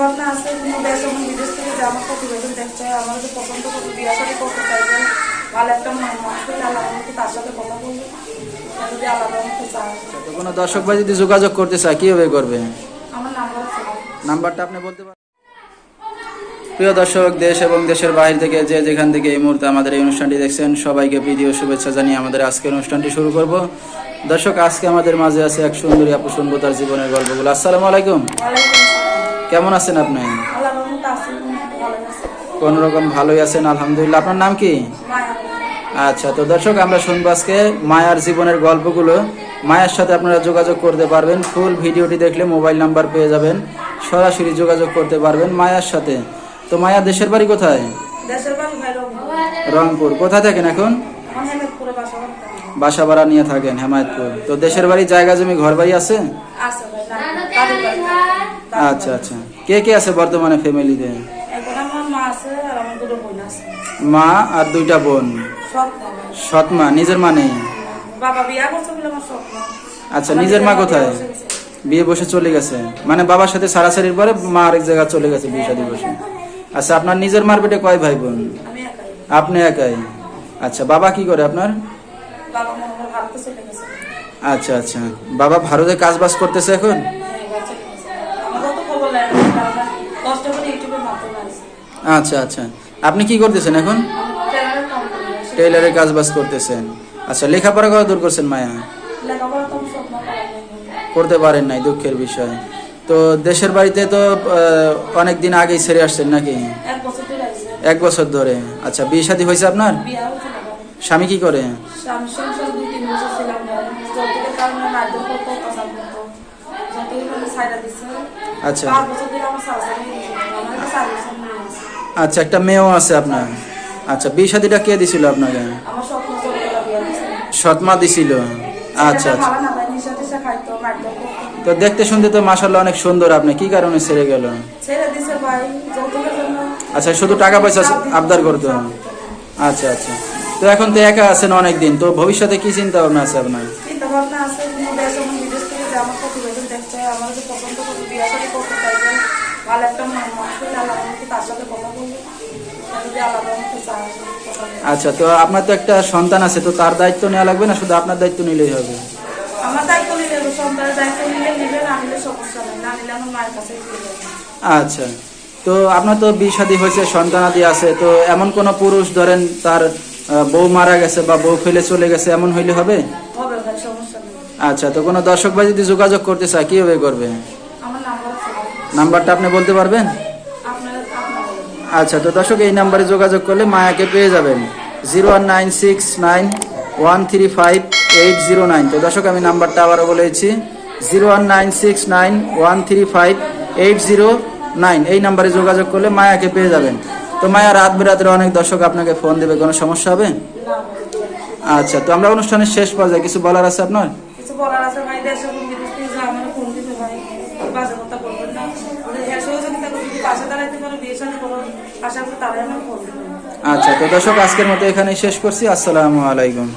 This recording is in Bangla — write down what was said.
ভাবনা আছে দেশ এবং বিদেশ থেকে যে আমার প্রতিবেদন দেখতে হয় আমার যে পছন্দ করে বিয়ে শাড়ি করতে চাইবেন ভালো একটা মানুষ আল্লাহ আমাকে তার সাথে কথা বলব। আর যদি আলাদা আমাকে চায় কোনো দর্শক ভাই যদি যোগাযোগ করতে চায় কীভাবে করবে? আমার নাম্বার নাম্বারটা আপনি বলতে পারেন। প্রিয় দর্শক দেশ এবং দেশের বাইরে থেকে যে যেখান থেকে এই মুহূর্তে আমাদের এই অনুষ্ঠানটি দেখছেন সবাইকে প্রীতি ও শুভেচ্ছা জানিয়ে আমাদের আজকের অনুষ্ঠানটি শুরু করব। দর্শক আজকে আমাদের মাঝে আছে এক সুন্দরী আপু তার জীবনের গল্পগুলো। আসসালামু আলাইকুম। কেমন আছেন আপনি? কোন রকম ভালোই আছেন, আলহামদুলিল্লাহ। আপনার নাম কি? আচ্ছা তো দর্শক, আমরা শুনব আজকে মায়ার জীবনের গল্পগুলো। মায়ের সাথে আপনারা যোগাযোগ করতে পারবেন। ফুল ভিডিওটি দেখলে মোবাইল নাম্বার পেয়ে যাবেন। সরাসরি যোগাযোগ করতে পারবেন মায়ার সাথে। তো মায়া, দেশের বাড়ি কোথায়? রংপুর। কোথায় থাকেন এখন। বাসা ভাড়া নিয়ে থাকেন, হেমায়তপুর। তো দেশের বাড়ি, জায়গা, জমি ঘর বাড়ি আছে আচ্ছা আচ্ছা। কে কে আছে বর্তমানে ফ্যামিলিতে মা আর দুইটা বোন। সৎ মা নিজের মা নেই? আচ্ছা নিজের মা কোথায়? বিয়ে বসে চলে গেছে। মানে বাবার সাথে সারাসারির পরে মা আরেক জায়গায় চলে গেছে বিয়ে শাদী বসে। আচ্ছা আপনার নিজের মার পেটে কয় ভাই বোন আপনি একাই? আচ্ছা বাবা কি করে আপনার? আচ্ছা আচ্ছা। বাবা ভারতে কাজ বাজ করতেছে এখন? আচ্ছা আচ্ছা। আপনি কি করতেছেন এখন? করি। টেইলারের কাজ বাজ করতেছেন। আচ্ছা লেখাপড়া কত দূর করছেন মায়া। করতে পারেন নাই দুঃখের বিষয়। তো দেশের বাড়িতে তো অনেক দিন আগেই ছেড়ে আসছেন নাকি? এক বছর ধরে আচ্ছা বিয়ে শাদী হয়েছে আপনার। স্বামী কি করে? আচ্ছা। আচ্ছা একটা মেয়েও আছে আপনার আচ্ছা বিয়ে শাদীটা কে দিছিল আপনাকে। সৎমা দিছিল আচ্ছা আচ্ছা। তো দেখতে শুনতে তো মাসাল্লাহ অনেক সুন্দর আপনি কি কারণে ছেড়ে গেল। আচ্ছা শুধু টাকা পয়সা আবদার করতো আচ্ছা আচ্ছা তো এখন তো একা আছেন অনেকদিন তো ভবিষ্যতে কি চিন্তা ভাবনা আছে আপনার চিন্তা ভাবনা আছে, কোনো দেশ এবং বিদেশ থেকে যে আমার পছন্দ করে বিয়া করতে ভালো একটা মানুষ আল্লাহ আমাকে তার সাথে কথা বলব। আচ্ছা তো আপনার তো একটা সন্তান আছে তো তার দায়িত্ব নেওয়া লাগবে না? শুধু আপনার দায়িত্ব নিলেই হবে? আমার দায়িত্ব নিলে সন্তানের দায়িত্ব নিলে নিবে না নিলে সমস্যা নেই না নিলে আমার মায়ের কাছে আচ্ছা তো আপনার তো বিয়ে শাদী হয়েছে সন্তানাদি আছে তো এমন কোন পুরুষ ধরেন তার বউ মারা গেছে বা বউ ফেলে চলে গেছে এমন হইলে হবে হবে ভাই সমস্যা নেই আচ্ছা তো কোনো দর্শক ভাই যদি যোগাযোগ করতে চায় কীভাবে করবে। নাম্বারটা আপনি বলতে পারবেন। আচ্ছা তো দর্শক এই নাম্বারে যোগাযোগ করলে মায়াকে পেয়ে যাবেন। Zero one nine six nine one three five eight zero nine. তো দর্শক আমি নাম্বারটা আবারও বলেছি zero one nine six nine one three five eight zero nine. এই নাম্বারে যোগাযোগ করলে মায়াকে পেয়ে যাবেন। তো মায়া রাত বেরাতের অনেক দর্শক আপনাকে ফোন দেবে কোনো সমস্যা হবে? আচ্ছা তো আমরা অনুষ্ঠানের শেষ পর্যায়ে কিছু বলার আছে আপনার? কিছু বলার আছে ভাই দেশে কোন যা আমার ফোন দিতে ভাই বাজে কথা বলবেন না। ওদের যদি পাশে দাঁড়াইতে পারো, বিয়ে শাদী করো আশা করি তারাই আমার ফোন আচ্ছা তো দর্শক, আজকের মতো এখানে শেষ করছি। আসসালামু আলাইকুম।